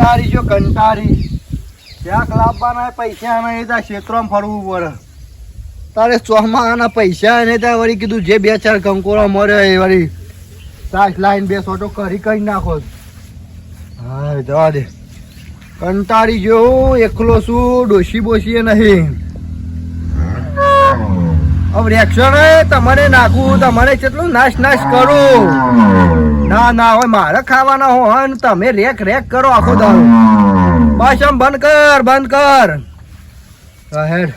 કંટારી જો કંટાળી. ક્યાંક લાવવાના પૈસા નહીં ત્યાં ક્ષેત્રમાં ફરવું પડે. તારે ચોમાના પૈસા નહીં ત્યાં વળી કીધું જે બે ચાર કંકોરા મળે એ વળી સાસ લાઈન બે સોટો કરી કરી નાખો. હા, જવા દે. કંટાળી જો એકલો શું ડોસી બોસીએ નહીં. હવે રેક્શન તમારે નાખવું, તમારે કેટલું નાશ નાશ કરું. ના ના હોય, મારે ખાવાના હોય ને તમે રેક રેક કરો આખો દારૂ બસ બંધ કર બંધ કર. હેડ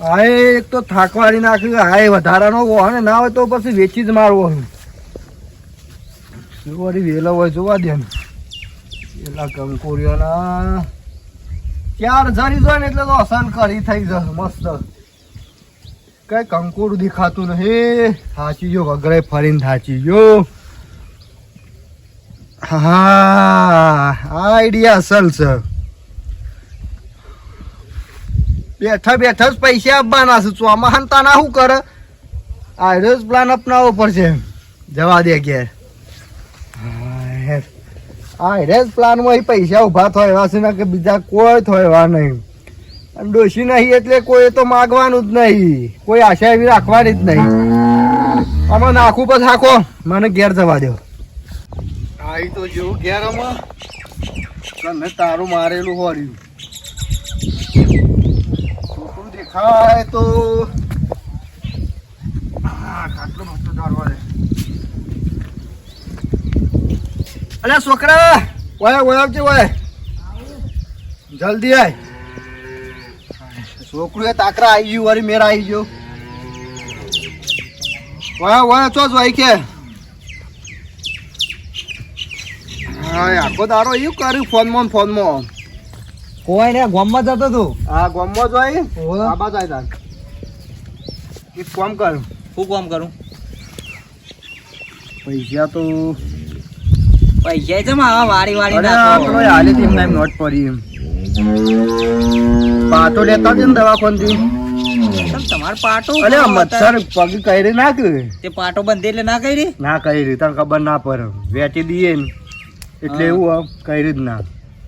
હા એક તો થાકવાડી નાખ્યું હા વધારાનો હોય ને, ના હોય તો પછી વેચી જ મારવો વળી વેલો હોય જોવા દે ને. પેલા કંકોરિયાના ચાર જરી જોઈ ને એટલે તો અસન કરી થઈ જશે, મસ્ત. કઈ કંકોડું દેખાતું નહીં. થાચી ગયો, વગરે ફરીને થાચી ગયો. હા આઈડિયા અસલ છે. બેઠા બેઠા જ પૈસા આપવાના છે. ચોમાહાન તાના શું કરે? આઈડિયો જ પ્લાન અપનાવવો પડશે. જવા દે ઘેર આઈડિયા જ પ્લાનમાં પૈસા ઊભા થાય એવા છે ને કે બીજા કોઈ થાય એવા નહીં. અને ડોશી નહીં એટલે કોઈ તો માગવાનું જ નહીં. કોઈ આશા એવી રાખવાની જ નહીં. આમાં નાખું પછી હાકો મને ઘેર જવા દો. આવી તો જેવું ઘેરમાં. તને તારું મારેલું હોર્યું છોકરું દેખાય તો. અરે છોકરા, ઓય ઓય છે ઓય. જલ્દી આય. છોકરું એ તાકરા આવી ગયું, વળી મેરા આવી ગયો. વાહ વાહ ચો જો કે? હા આખો દારો એવું કર્યું ફોનમાં ફોનમાં. કોઈ ને ગામમાં જતો તું આ ગોમમાં જોઈ ઓવે. બાબા જાય તાર. એક કામ કર. શું કામ કરું? પૈસા તો પૈસા વારી વારી હાલે એમને એમ નોટ પડી એમ. પાટો લેતા છે ને દવાખાનથી. તમારે પાટો અરે મચ્છર પગ કરી નાખ? તે પાટો બંધ એટલે ના કરી? ના કરી તને ખબર ના પડે. વેચી દઈએ ને. એટલે એવું આમ કરી જ ના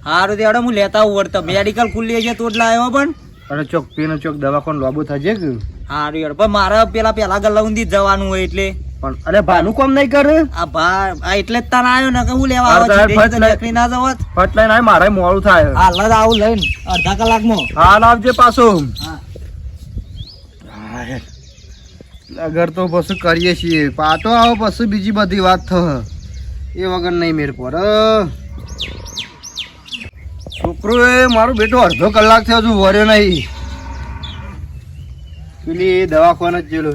હારું તેડો હું લેતા આવું વળતો મેડિકલ ખુલ્લી છે તો જ લાવ્યો પણ. અને ચોક પેનો ચોક દવાખાનું લોબો થશે કે? સારું યાર પણ મારે પેલા પેલા ઊંધી જવાનું હોય એટલે. પણ અરે ભાનું કામ નહીં કરે? આ ભા આ એટલે જ તાને આવ્યો ને કે હું લેવા આવો છું ફટ લઈ- ના જવત. ફટ લઈને આય મારે મોડું થાય. હાલ જ આવું લઈને. અડધા કલાકમાં. હાલ આવજે પાછો. હા. અગર તો પછી કરીએ છીએ. પાટો આવો પછી બીજી બધી વાત થ એ વગર નહીં મેળ પર. છોકરો એ મારો બેટો અડધો કલાક થયો હજુ વર્યો નહીં. પેલી દવાખાને જ જેલો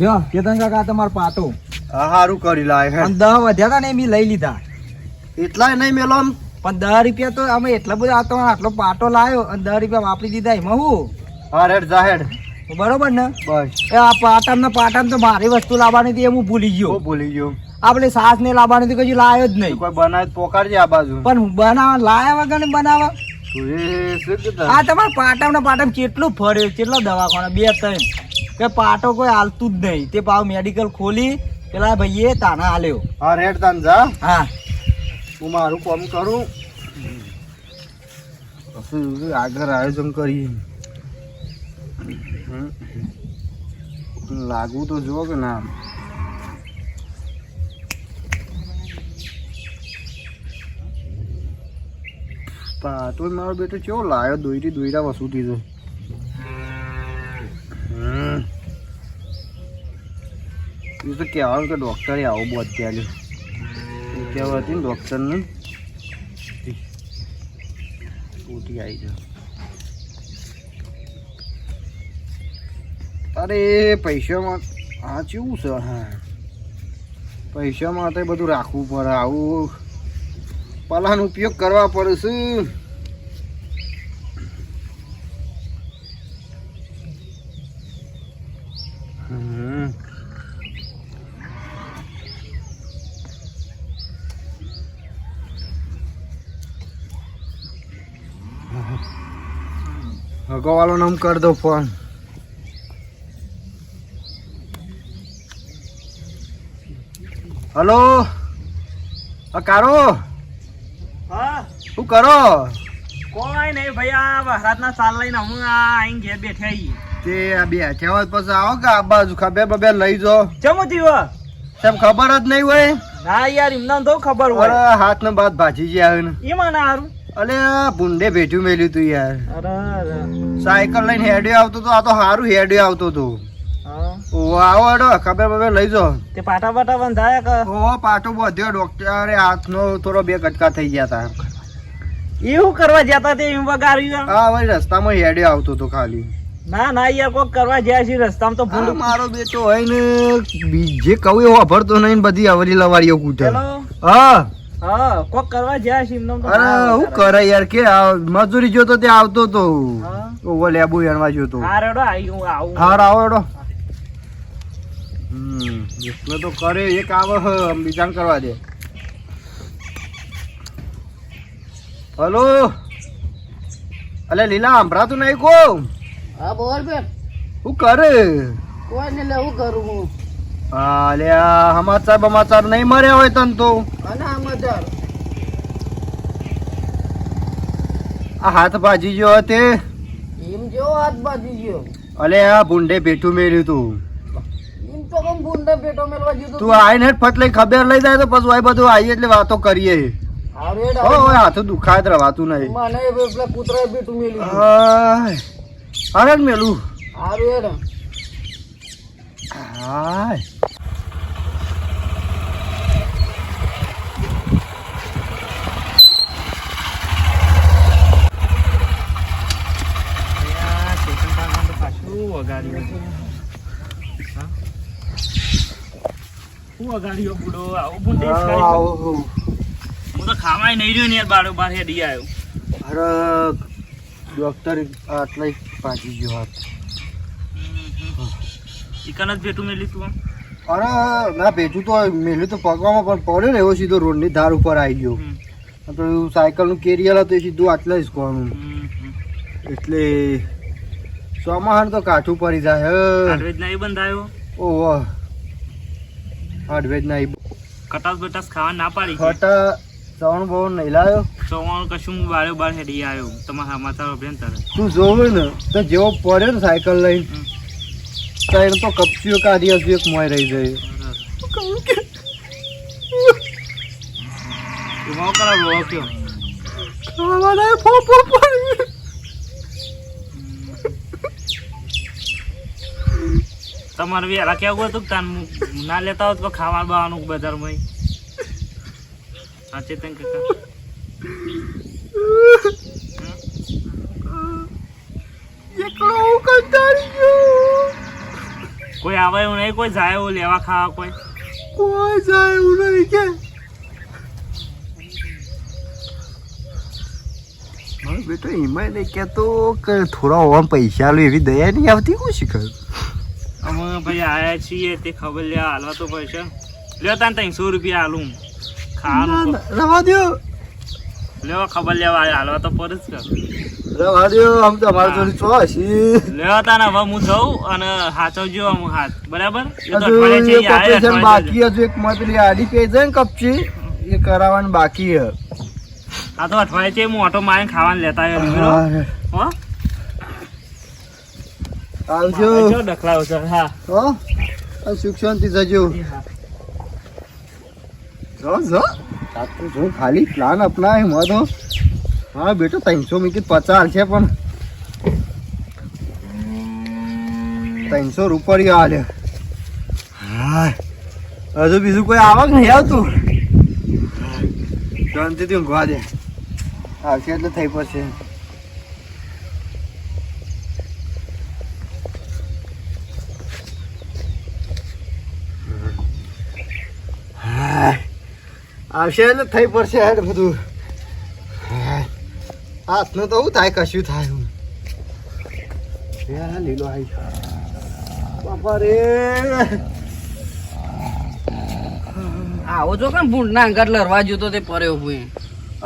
જો કેતન કાકા તમારો પાટો. હા સારું કરી લાય હે. દહ વધ્યા હતા ને એમ લઈ લીધા. એટલા નહીં મેલો આમ? પણ દસ રૂપિયા તો અમે એટલા બધા આતો આટલો પાટો લાવ્યો અને દસ રૂપિયા વાપરી દીધા એમાં હું? હા રેડ જાહેર બરોબર ને? બસ. એ આ પાટણ ને પાટણ તો મારી વસ્તુ લાવવાની હતી એ હું ભૂલી ગયો. ભૂલી ગયો. આપણે સાસ ને લાવવાનું તો કશું લાવ્યો જ નહીં. કોઈ બનાવે પોકારજે આ બાજુ. પણ હું બનાવવા લાયા વગર ને કીધું? આ તમારે પાટમ ને પાટમ કેટલું ફર્યું કેટલો દવાખાના બે ત્રણ. કે પાટો કોઈ હાલતું જ નહીં. તે પાવ મેડિકલ ખોલી પેલા ભાઈએ તાના હાલ્યો. હા રેડ તાન જા. હા. હું મારું કામ કરું. પછી આગળ આયોજન કરીએ. લાગવું તો જુઓ કે ના. પાટો મારો બેટો ચેવો લાયો? દોયરા વસૂતી તો. હમ. એ તો કહેવાનું કે ડૉક્ટરે આવો બહુ અત્યારે એ કહેવાતી ને ડૉક્ટરને ઉઠી આવી જાય અરે પૈસામાં હા કેવું છે? હા. પૈસા માટે બધું રાખવું પડે. આવું પલાનો ઉપયોગ કરવા પડે છે. નામ કર દો ફોન. હલો? કારો? શું કરો? કોઈ નહીં ભાઈ આ વરસાદના સાલ લઈને હું આ અહીં ઘેર બેઠા તે આ બે કહેવત પછી આવો કે આ બાજુ ખબર બબે લઈ જો. ચમો થયો તેમ ખબર જ નહીં હોય. ના યાર એમને તો ખબર હોય. અરે હાથ ને બાદ ભાજી ગયા આવે ને. એમાં ના હારું. અલે ભૂંડે ભેટ્યું મેલ્યું તું યાર. સાયકલ લઈને હેડ્યો આવતો તો આ તો સારું હેડ્યો આવતો તો. આવો અડો ખબર બબે લઈ જો. તે પાટા પાટા બંધાયા કે? ઓ પાટો બધ્યો ડોક્ટરે હાથનો થોડો બે કટકા થઈ ગયા હતા એવું કરવા જતા તે એમ વગાડ્યું હા ભાઈ રસ્તામાં હેડે આવતો તો ખાલી. ના ના યાર કોક કરવા જ્યાં છે રસ્તામાં તો ભૂલ મારો બેટો હોય ને બીજે કહું એવો વાપરતો નહીં બધી અવરી લવારીઓ કૂટે. હા. હા કોક કરવા જ્યાં છે એમને અરે હું કરે યાર કે મજૂરી જોતો તે આવતો તો. ઓવો લેબુ એણવા જોતો. હા રેડો હું આવું. આવો હમ એટલે તો કરે એક આવ બીજાને કરવા દે. હલો. અલે લીલા સંભળાતું નહીં કો હા બોલ બે હું કરે? કોઈ ને લેવું કરું હું. હા લે સમાચાર બમાચાર નહીં મર્યા હોય તન તો. અને આ હાથ ભાજી ગયો તે એમ જો હાથ ભાજી ગયો. અલે આ ભૂંડે ભેઠું મેળ્યું તું. એમ તો આઈને ફટ લઈ ખબર લઈ જાય તો પછી બધું આવીએ એટલે વાતો કરીએ. હાથું દુખાય રવાતું નહીં. મને પેલા કૂતરાએ પેટું મેલ્યું. અરે મેલું. હારું વગાડ્યું? હા? વગાડ્યો બુડો? આવું. હું તો ખાવાય નહીં રહ્યો ને યાર બારો બાર હેડી આવ્યો. અરે ડોક્ટર આટલા પાછી ગયો હાથ ચિકન જ ભેટું મેલી તું અરે ના ભેટું તો મેલ્યું તો પગવામાં પણ પડ્યો ને એવો સીધો રોડની ધાર ઉપર આવી ગયો. તો સાયકલનું કેરિયર હતું એ સીધું આટલા જ કોનું. એટલે ચોમાહાન તો કાઠું પડી જાય. હાડવેજ ના બંધાયો? ઓહો હાડવેજ ના કટાસ બટાસ ખાવા ના પાડી છે. સવણ નહીં લાવ્યો. સવાણું કશું હું બારે બાર હેડી આવ્યો. તમારા સમાચાર અભિયાન તારે. તું જોવે ને તો જેવો પડ્યો ને સાયકલ લઈને હમ. તો કપચીઓ કાઢી હશે એક મોય રહી જાય. એમાં કરાવો લો કયો ખાવાના ફોફો પડી તમારે વેલા કેવું હતું તાન ના લેતા હોત તો ખાવા બાવાનું બજારમાં સાચે ચેતન કાકા એકલો હું કંટાળી ગયો. કોઈ આવે એવું નહીં? કોઈ જાય એવું લેવા ખાવા કોઈ? કોઈ જાય એવું નહીં કે. બેટા બેટો એમાં નહીં કહેતો કે થોડા ઓમ પૈસા લો એવી દયા નહીં આવતી? હું શીખર અમે ભાઈ આયા છીએ તે ખબર લે હાલવા તો પૈસા લ્યો તાન ત્રણસો રૂપિયા હાલું ખાવાનું રવા દો લેવા ખબર લેવા હાલવા તો પર જ કર રવા દો આમ તો અમારે જોડે ચો હશી લેવા તાન હવે હું જઉં અને હાચવજો આમ હાથ. બરાબર? બાકી હજુ એક મોય પેલી આડી કે છે ને કપચી એ કરાવવાનું બાકી હે આ તો અઠવાડિયે છે હું ઓટો મારીને ખાવાનું લેતા આવ્યો હા. આવજો ડખલાવ છે હા. હો? સુખ શાંતિ જજો જો ખાલી પ્લાન અપનાય એમાં તો હા, બેટો, ત્રણસો મીકી પચાસ છે પણ. ત્રણસો રૂપિયા હાલે હા હજુ બીજું કોઈ આવક નહીં આવતું. શાંતિથી ઊંઘવા દે. આવશે એટલે થઈ પડશે હાય. આવશે એટલે થઈ પડશે હેડ બધું. હાથનું તો શું થાય કશું થાય લીલો આવી બાપા રે. આવો છો કેમ ભૂંડ ના અંગાટ લડવા જોતો તે પર્યો ભાઈ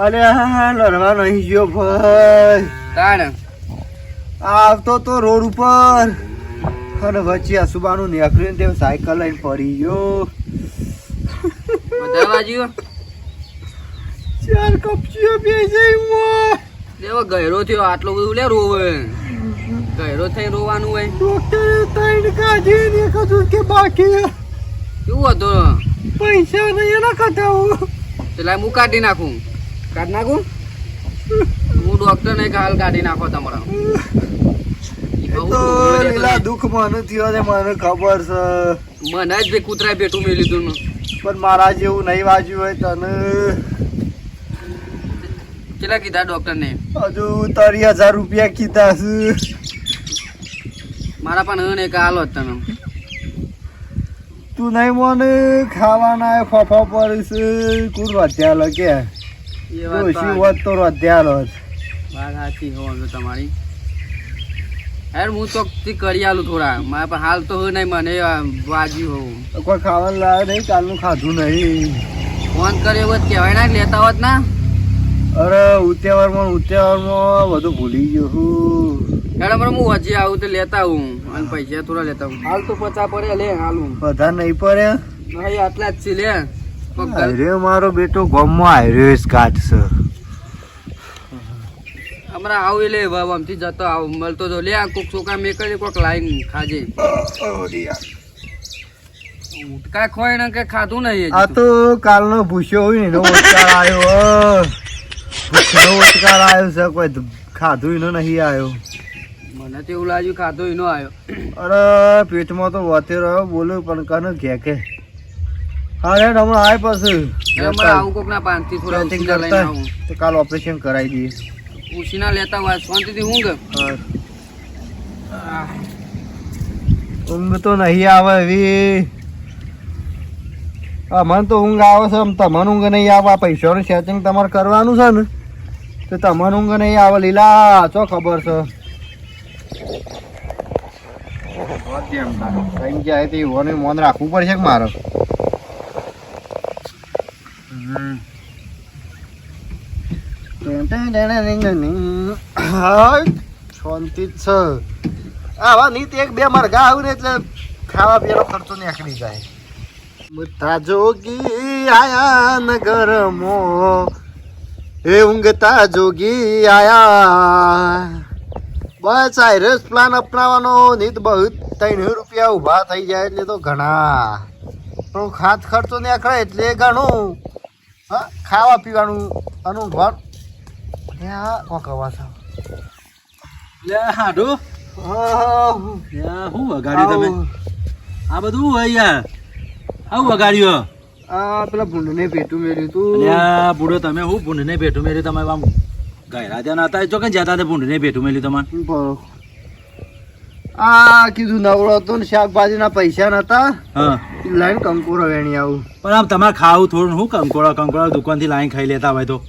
અરે હા લડવા નહીં ગયો ભાઈ. તાણ. આવતો તો રોડ ઉપર. અને વચ્ચે અસુબાનું નીકળ્યું તે સાયકલ લઈને ફરી ગયો. બધા બાજુ ચાર કપચીઓ બે જઈ મોય એવો ગહેરો થયો આટલો બધું લે રોવે ગહેરો થઈ રોવાનું હોય. ડોક્ટરે ત્રણ કાઢી ને કીધું કે બાકી કેવું હતું? પૈસા નહીં એના કઢાવું પેલા હું કાઢી નાખું. કાઢી નાખું? હું ડોક્ટર ને હાલ કાઢી નાખો તમારા. તો લીલા દુઃખ મને થયો ને મને ખબર છે. મને જ બે કૂતરાએ પેટું મેં તું પણ મારા જેવું નહીં વાંચ્યું હોય તને. કેટલા કીધા ડોક્ટર ને હજુ તારી હજાર રૂપિયા કીધા છે. મારા પણ ને એક હાલો તને. તું નહીં મને ખાવાના ફફા પર છે. કુર વધ્યા લો કે એ વાત તો ડોશી વધ્યા લો વાત સાચી હોવાનું તમારી. યાર હું તો કરી આલું થોડા. મારા પણ હાલ તો નહીં મને વાજી હોવું કોઈ ખાવાનું લાવે નહીં કાલનું ખાધું નહીં. ફોન કર્યો હોત કહેવાય ના લેતા હોત ના. અરે ઉત્યાવરમાં ઉત્યાવરમાં બધું ભૂલી ગયો છું હેડો પણ હું હજી આવું તો લેતા આવું. અને પૈસા થોડા લેતા આવું. હાલ તો પચા પડે લે હાલું બધા નહીં પડે? નહીં આટલા જ છે લે. હાર્યો મારો બેટો ગમમાં આવ્યો છે કાચ છે. હમણાં આવું હવે આમથી જતો આવ. મળતો તો લે આ કોક છોકરા મેકલી કોક લાઈન ખાજે. ઉટકા ખોય ને કે ખાધું નહીં આ તો. કાલનો ભૂસ્યો હોય ને એનો ઉટકા આવ્યો. ભૂસ્યો ઓચકાર આવ્યો છે કોઈ ખાધું એનો નહીં આવ્યો. મને તો એવું લાગ્યું ખાધો એનો આવ્યો. અરે પેટમાં તો વધે રહ્યો બોલો પણ કને ઘે કે હા હમણાં આય પછી. આવું કોક ના થોડા તો કાલ ઓપરેશન કરાવી દઈએ. ઉછીના લેતા હોય શાંતિથી ઊંઘ. ઊંઘ તો નહીં આવે એવી. મને તો ઊંઘ આવે છે તમને ઊંઘ નહીં આવે આ પૈસાનું સેટિંગ તમારે કરવાનું છે ને? તો તમારું ઊંઘ નહીં આવે, લીલા, ચો ખબર છે? કઈ જાય તે મોન રાખવું પડશે કે મારે? શાંતિ જ છે. આવા નીત એક બે મરઘા આવું ને એટલે ખાવા પીવાનો ખર્ચો નીકળી જાય. તાજો ગી આયા નગરમો. એ ઊંઘતા જોગી આયા. બસ આયરસ પ્લાન અપનાવવાનો નીત બહુ ત્રણ રૂપિયા ઊભા થઈ જાય એટલે તો ઘણા. પણ ખાત ખર્ચો નીકળે એટલે ઘણું. હા ખાવા પીવાનું આનું ઘર હા કોક અવાજ. લે હાડો. હા, હું. વગાડ્યું તમે? આ બધું હોય યાર. આવું વગાડ્યું. આ પેલા ભૂંડને ભેટું મેળ્યું તું. બુડો તમે હું ભૂંડને ભેટું મેળ્યું તમે આમ ગયરા ત્યાં હતા જો કે જતા ભૂંડ ભૂંડને ભેટું મેળ્યું તમારે? આ કીધું નવરો હતો ને શાકભાજીના પૈસા નતા. હા. લાઈન કંકોડો વેણી આવું. પણ આમ તમારે ખાવું થોડું હું કંકોડા કંકોડા દુકાનથી લાઈન ખાઈ લેતા હોય તો.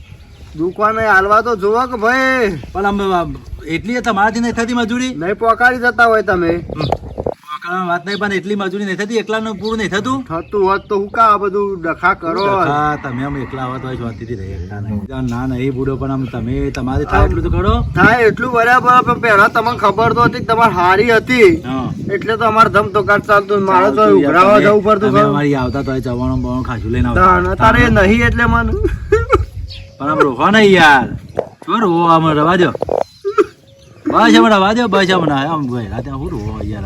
દુકાને હાલવા તો જોવો કે ભાઈ. પણ આમ આમ એટલી તમારાથી નહીં થતી મજૂરી? નહીં પોકાડી જતા હોય તમે. પકડવાની વાત નહીં પણ એટલી મજૂરી નહીં થતી એકલાનું પૂરું નહીં થતું. થતું હોત તો હું કા બધું ડખા કરો હા તમે આમ એકલા હોત હોય શાંતિથી રહી શકતા નહીં. ના નહીં બુડો પણ આમ તમે તમારે થાય એટલું તો કરો. હા એટલું બરાબર પણ પહેલા તમને ખબર તો હતી તમારે હારી હતી. એટલે તો અમારે ધમ તો કાઢ ચાલતું મારે તો ઉભરાવા જવું પડતું અમારી આવતા તો જવાનું બવાનું ખાસું લઈને આવતા. તારે નહીં એટલે મને. પણ આમ રોવા નહીં યાર. શું રોવો આમ રવા દો બસ હમણાં વાજો બસ હમણાં આમ ભાઈ રાતે હું રોવા યાર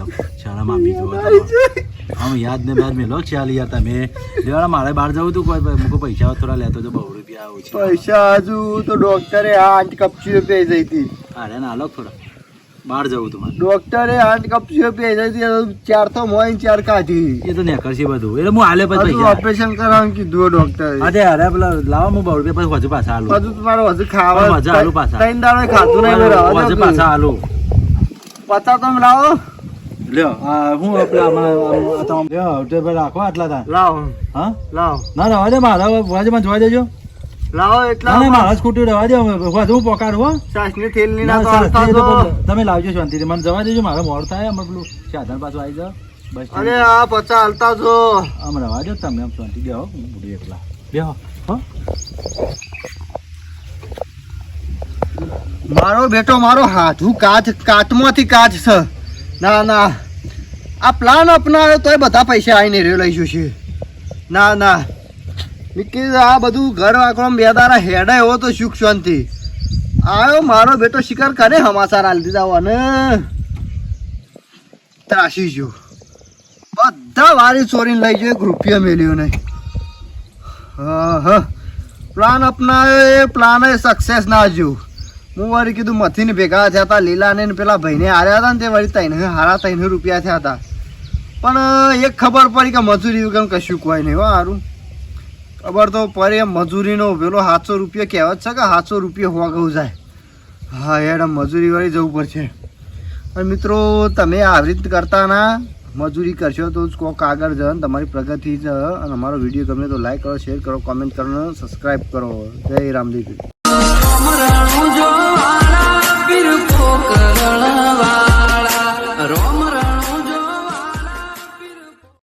શાળામાં આપી દો આમ યાદ ને બાદ મેલો ચાલી યાર તમે લેવાના મારે બહાર જવું હતું કોઈ મૂકો પૈસા થોડા લેતો તો બહુ રૂપિયા ઓછી પૈસા હજુ તો ડોક્ટરે આઠ કપચી રૂપિયા જઈ હતી. અરે ના લો થોડા. બહાર જવું હતું ડોક્ટરે આઠ કપચીઓ પે જઈ હતી ચાર તો મોઈ ચાર કાઢી. એ તો નેકરશે બધું. એટલે હું હાલે પછી ઓપરેશન કરવાનું કીધું ડોક્ટરે. અરે અરે પેલા લાવો હું બહુ રૂપિયા પછી હજુ પાછા હાલું. હજુ તમારો હજુ ખાવા મજા હાલું પાછા. ત્રણ દાડો ખાધું નહીં હજુ પાછા હાલું. પતા તમે લાવો. લ્યો. આ હું આમ- આ લ્યો તે પેલા રાખો આટલા તા. લાવો હા. લાવો. ના રવા દે મારા વાજમાં જોવા દેજો. લાવો એટલા ના મારા સ્કૂટી રવા દે હું પોકાર હો. સાસની થેલની ના, તો તમે લાવજો શાંતિથી. મને જવા દેજો મારા મોડ થાય અમે પેલું સાધન પાછું આવી જાવ બસ અરે આ પચા હાલતા છો આમ રવા દો તમે આમ શાંતિ બેહો હું બુડી એકલા. બેહો. હો. મારો બેટો મારો હાથ હું કાચ કાચમાંથી કાચ છે. ના ના. આ પ્લાન અપનાવ્યો તોય બધા પૈસા આવીને રહ્યો લઈ છે ના ના. મેં આ બધું ઘર વાકડો બે દારા હેડે એવો તો સુખ શાંતિ. આવ્યો મારો બેટો શિકાર કરે સમાચાર આલી દીધા અને ત્રાસી જો. બધા વારી ચોરીને લઈ એક રૂપિયા મેલ્યો નહીં હા હા. પ્લાન અપનાવ્યો એ પ્લાન સક્સેસ ના જ્યો હું વળી કીધું, મથીને ભેગા થયા હતા, લીલાને ને પેલા ભાઈને હાર્યા હતા ને તે વળી ત્રણ હારા ત્રણ રૂપિયા થયા હતા. પણ એક ખબર પડી કે મજૂરી વગર કશું કોઈ નહીં સારું ખબર તો પડે મજૂરીનો પેલો સાતસો રૂપિયા કહેવત છે કે સાતસો રૂપિયા હોવા ગયું જાય. હા યાર મજૂરી વાળી જવું પડશે. અને મિત્રો, તમે આવી રીત કરતા ના, મજૂરી કરશો તો જ કોક આગળ જશે ને તમારી પ્રગતિ છે અને અમારો વીડિયો ગમે તો લાઈક કરો શેર કરો કોમેન્ટ કરો સબસ્ક્રાઈબ કરો. જય રામદેવ પીર પોકરણવાળા રોમ